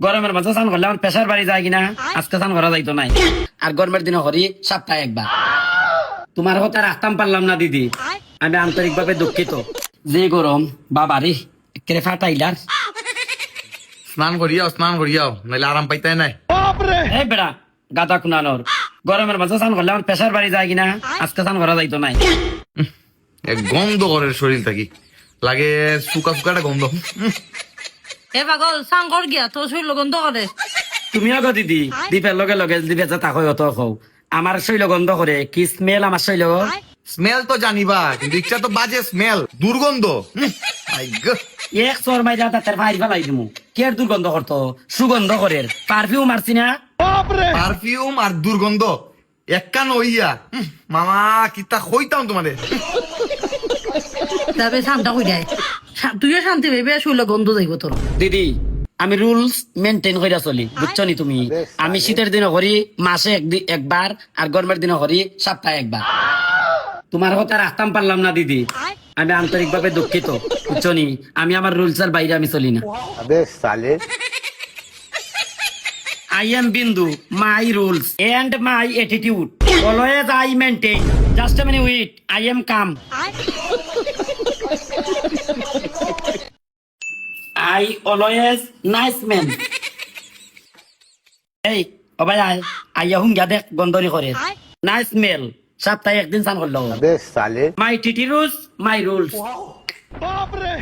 গরমের মাঝে স্নান করলে আমার প্রেশার বাড়ি যায় কিনা? আজকে স্নান করা যাইতো নাই। আর গরমের দিনে হরি সপ্তাহে একবার। তোমার কথা রাখতাম পারলাম না দিদি। আমি আন্তরিকভাবে দুঃখিত। যে গরম বাবা রে একেবারে ফাটাইলার। স্নান করিয়াও স্নান করিয়াও নাইলে আরাম পাইতে নাই। এই বেড়া গাদা কুনানোর গরমের মাঝে স্নান করলে আমার প্রেশার বাড়ি যায় কিনা? আজকে স্নান করা যাইতো নাই। এক গন্ধ করে শরীর থাকি। লাগে শুকা শুকাটা গন্ধ। এ পাগল সাংকর গিয়া? তোর শরীর গন্ধ করে তুমিও গো দিদি দীপের লগে লগে দিবে যে তাকো অত কও। আমার শৈল গন্ধ করে কি স্মেল আমার শৈল স্মেল তো জানিবা কিন্তু ইচ্ছা তো বাজে স্মেল দুর্গন্ধ. এক চর মাই যা তার ভাই ফেলাই দিমু। কে আর দুর্গন্ধ করতো সুগন্ধ করে পারফিউম মারছি না? পারফিউম আর দুর্গন্ধ একখান হইয়া উম, মামা কিতা কইতাম তোমারে তবে শান্ত হয়ে যায় তুইও শান্তি ভেবে শুইলে গন্ধ যাইব তোর। দিদি আমি রুলস মেনটেন করে চলি। বুঝছ নি তুমি? আমি শীতের দিনে হরি মাসে একবার আর গরমের দিনে হরি সপ্তাহে একবার। তোমার কথা রাস্তাম পারলাম না দিদি। আমি আন্তরিকভাবে দুঃখিত বুঝছ নি? আমি আমার রুলস এর বাইরে আমি চলি না। I am Bindu my rules and my attitude always I maintain just minute wait I am calm I always nice man এই ও ভাই আই আই হুম গা দেখ গন্ধরি করে। নাইস মেল সপ্তাহে একদিন চান করল। My TT rules my rules বাপরে।